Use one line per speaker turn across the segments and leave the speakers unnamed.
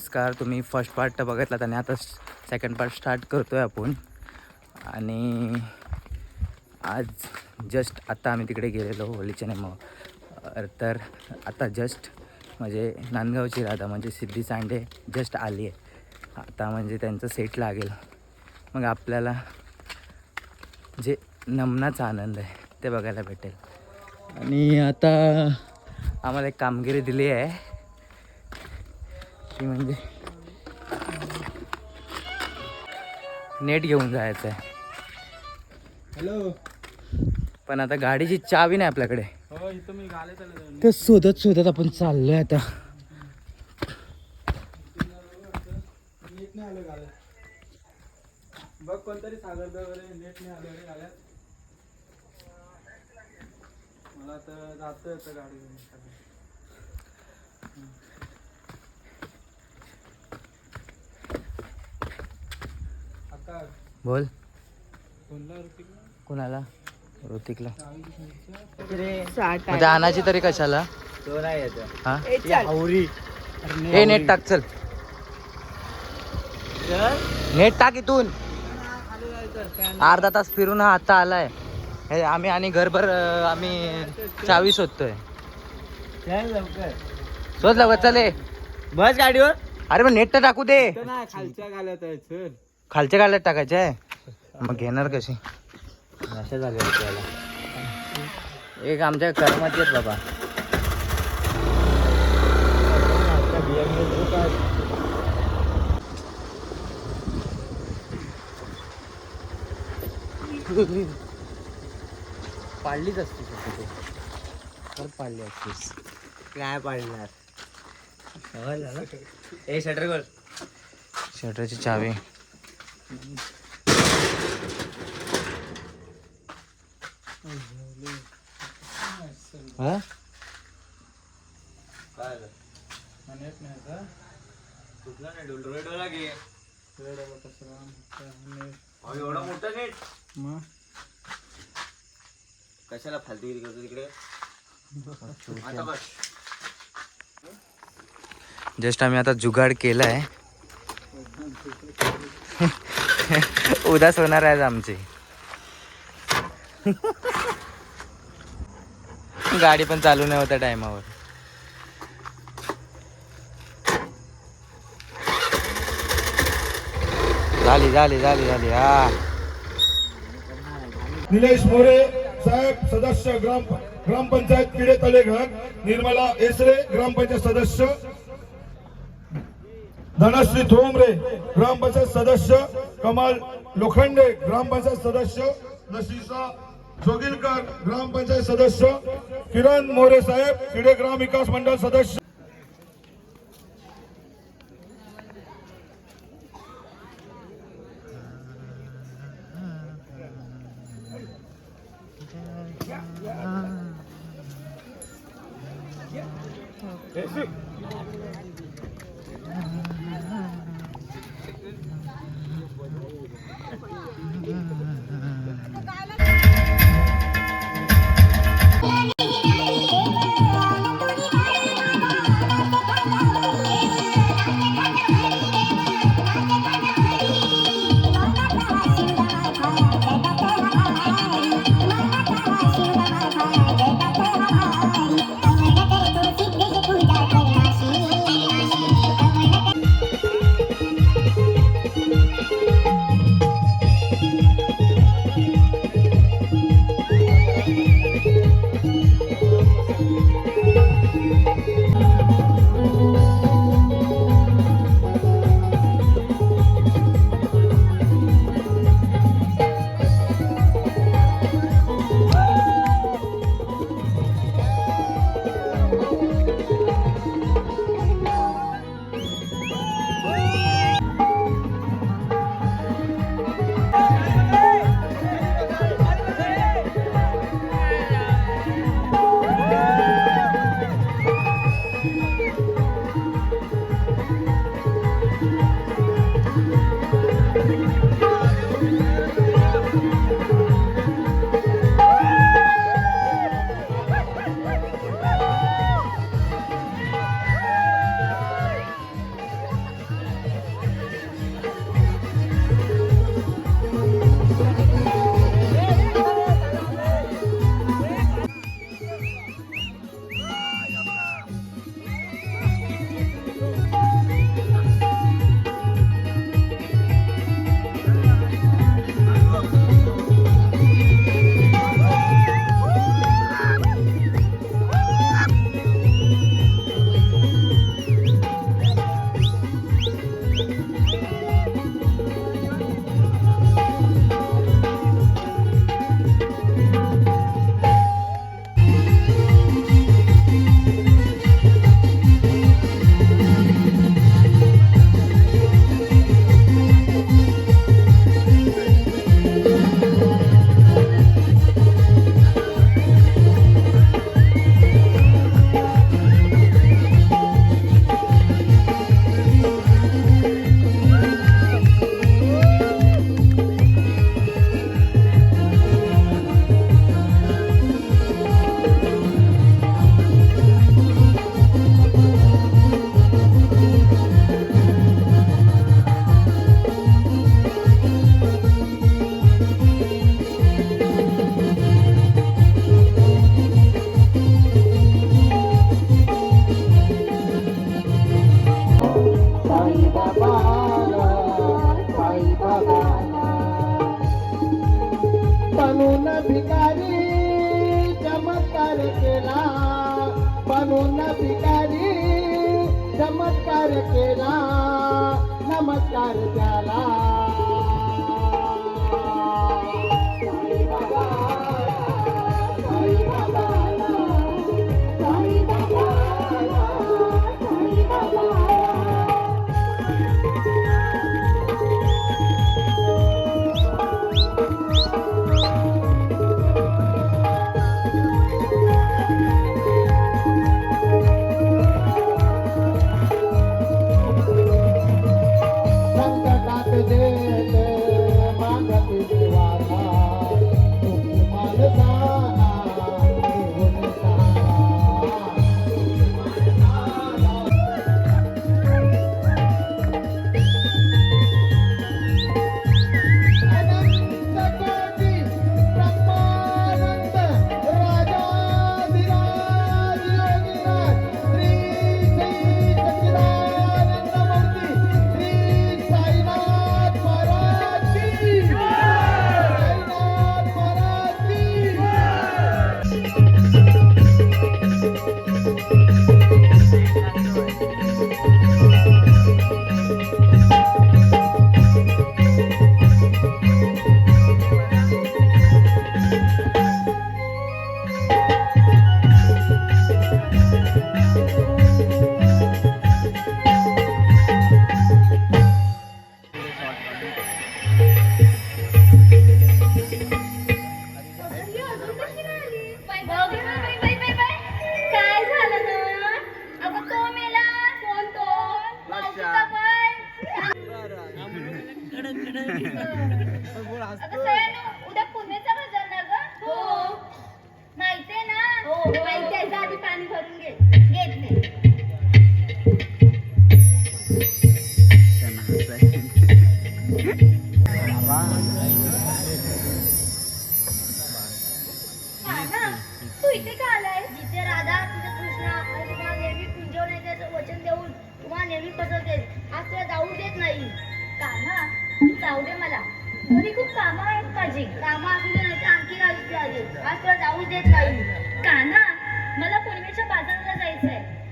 नमस्कार तुम्ही first part बघितलात आणि आता सेकंड पार्ट स्टार्ट करतो आहे आपण. आणि आज जस्ट आता आम्ही तिकडे गेलेलो होलीच्या नेमो तर आता जस्ट म्हणजे नांदगावची राधा म्हणजे सिद्धी सांडे जस्ट आली आहे. आता म्हणजे त्यांचं सेट लागेल. मग आपल्याला जे नमनाचा आनंद आहे ते बघायला भेटेल. आणि आता आम्हाला एक कामगिरी दिली आहे. ती म्हणजे नेट घेऊन जायचं आहे.
हॅलो
पण आता गाडीची चावी नाही आपल्याकडे.
हो
तर शोधत शोधत आपण चाललोय आता.
बघ कोणतरी सागर नेट नाही आलं गाड्यात. मला तर जात गाडी घेऊन आता
बोल.
कोणला ऋतिकला.
म्हणजे आणायची तरी कशाला?
तो नाही येतं
हा? हे नेट टाक चल. नेट टाक इथून. अर्धा तास फिरून हा आता आलाय. हे आम्ही आणि घरभर आम्ही चावी शोधतोय.
लवकर.
शोध लवकर चले
बस गाडीवर.
अरे मग नेट तर टाकू दे.
नाही खालच्या गाल्यात आहे चल.
खालच्या गाड्यात टाकायचे आहे? मग घेणार कशी?
अशा झाले त्याला
एक आमच्या कर्माची आहेत बाबा. पाडलीच असती परत पाडली असतीस
काय पाडणार?
ए शटर गोल शटरची चावी. हा?
नेट नाही का? एवढं कसं नेट
एवढा मोठा नेट?
मग?
कशाला फालतूगिरी करतो तिकडे? जस्ट आम्ही आता जुगाड केलाय. उदास होणार आहे आमची. गाडी पण चालू नाही होत्या टायमावर. झाली झाली झाली झाली हा.
निलेश मोरे साहेब सदस्य ग्राम ग्रामपंचायत किडे तलेघर निर्मला एसरे ग्रामपंचायत सदस्य धनश्री थोमरे ग्रामपंचायत सदस्य कमाल लोखंडे ग्रामपंचायत सदस्य नशिसा जोगिलकर ग्रामपंचायत सदस्य किरण मोरे साहेब किडे ग्राम विकास मंडळ सदस्य.
Thank
you.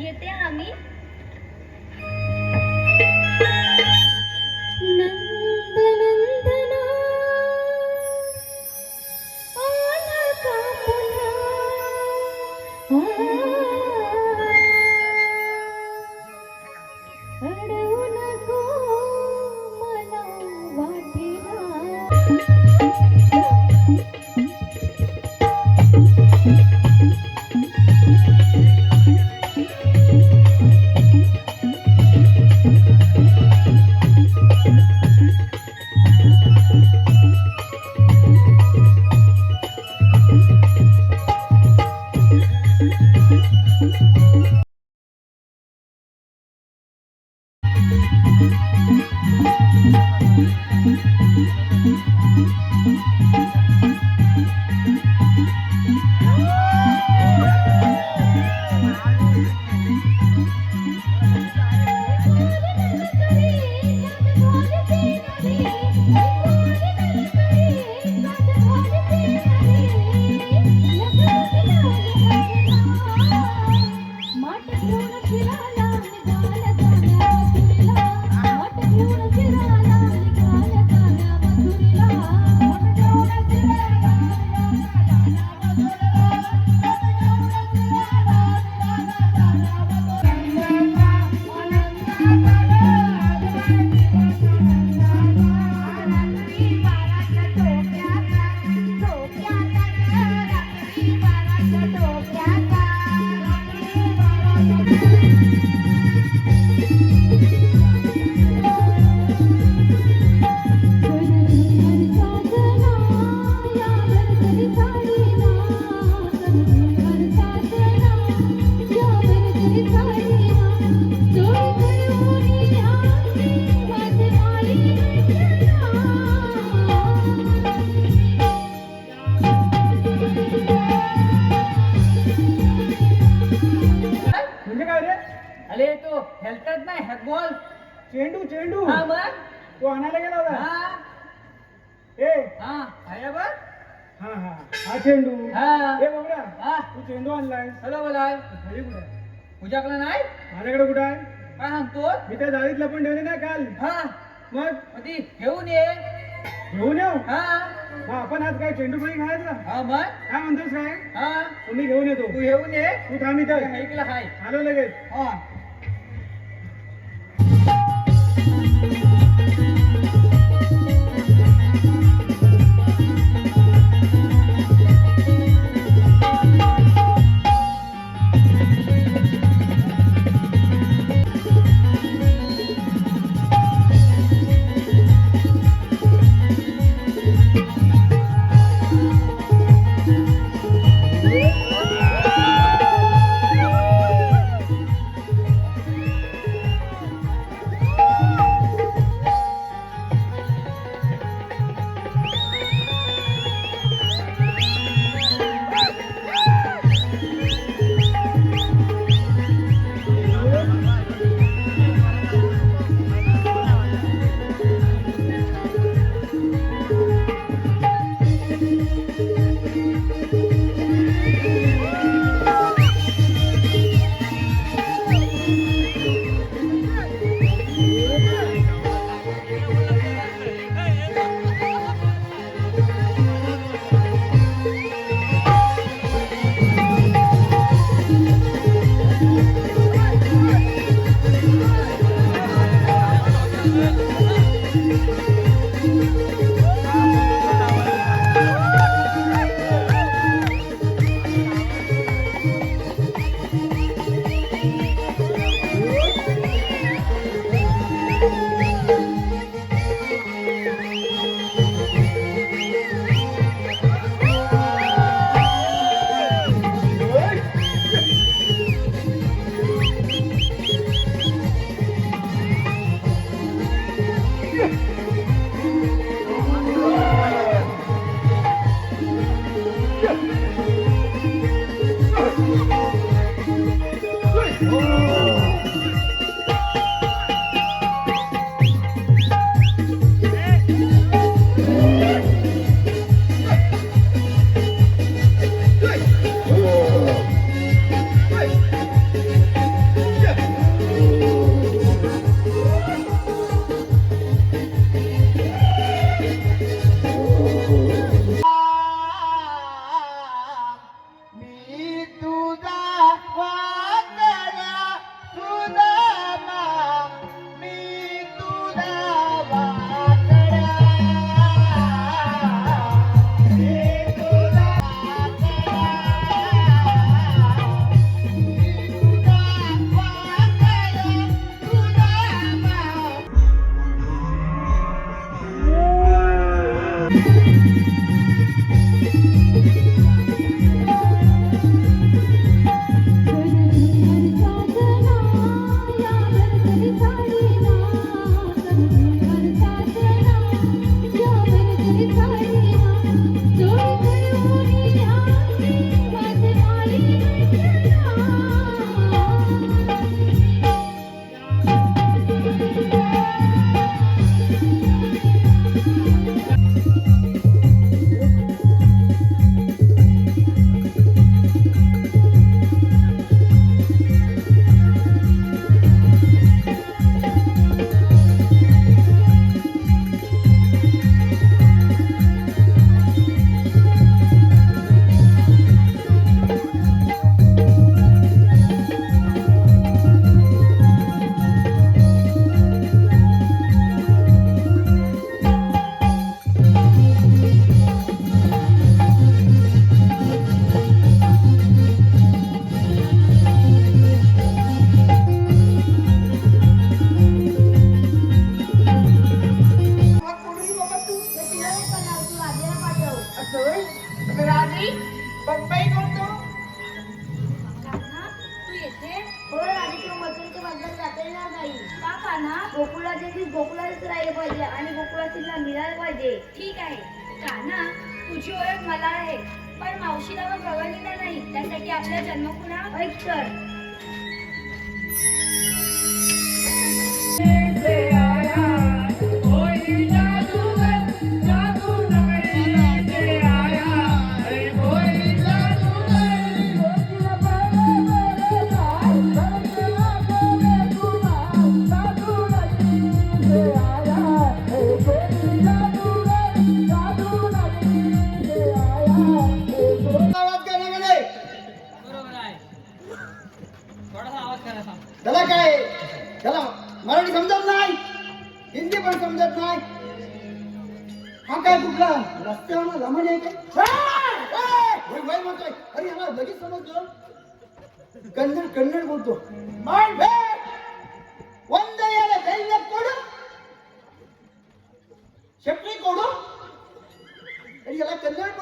येते
Thank
you. तू
आणायला गेला होता?
हा.
ए.
हा.
हा हा. चेंडू.
हा.
ए बाबड्या तू चेंडू आणलाय.
हॅलो बोलाय.
घरी कुठे
तुझ्याकडे नाही?
माझ्याकडे कुठं आहे?
काय सांगतो
मी त्या जाळीतला पण ठेवले ना काल.
हा.
मग?
मग ती घेऊन ये.
घेऊन येऊ?
हा.
मग आपण आज काय चेंडू फळी खायचा?
हा मग?
काय म्हणतोस काय?
हा.
तुम्ही घेऊन येतो.
तू घेऊन ये.
तू थांब इथं.
ऐकलं हाय.
आलो लगेच.
हा.
Thank you. बद्दल नाही. का ना? गोकुळाच्या दिवस गोकुळातच राहिले पाहिजे आणि गोकुळातील मिळाले पाहिजे. ठीक आहे. काना तुझी ओळख मला आहे. पण मावशीला व गवळणीला नाही. त्यासाठी आपला जन्म पुन्हा ऐक तर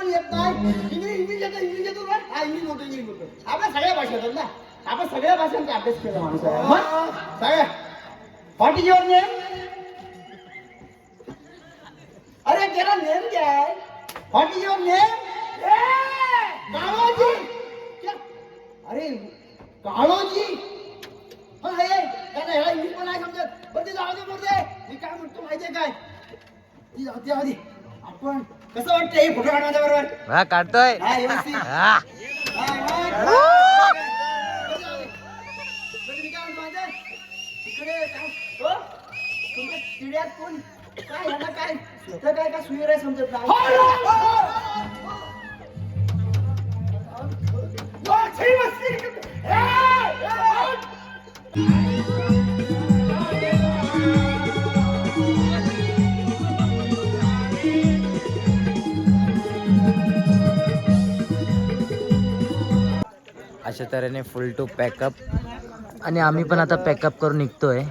येत नाही इंग्लिश इंग्लिश येतं इंग्लिश येतो ना हा इंग्लिश बोलतो इंग्लिश बोलतो आपल्या सगळ्या भाषा येतात ना. आपण सगळ्या भाषांचा अभ्यास केला माणूस आहे. मग सगळ्या. What is your name. अरे तेरा नेम क्या है what is your name Kaloji अरे काळोजी. हा हे त्याला ह्याला इंग्लिश पण नाही समजत. पण ते जाऊ दे बरं मी काय म्हणतो माहितीये काय? ती जाते आधी आपण कसं वाटतं हे फोटो काढण्याच्या बरोबर
हा काढतोय
हा व्यवस्थित
हा
हा, हा. बरं मी काय म्हणतो माहितीये? इकडे काय हो? तुमच्या चिड्यात कोण काय ह्याला काय स्वतः काय का सुयर आहे समजत नाही मस्ती.
अशा तऱ्हेने फुल टू पॅकअप आणि आम्ही पण आता पॅकअप करून निघतो आहे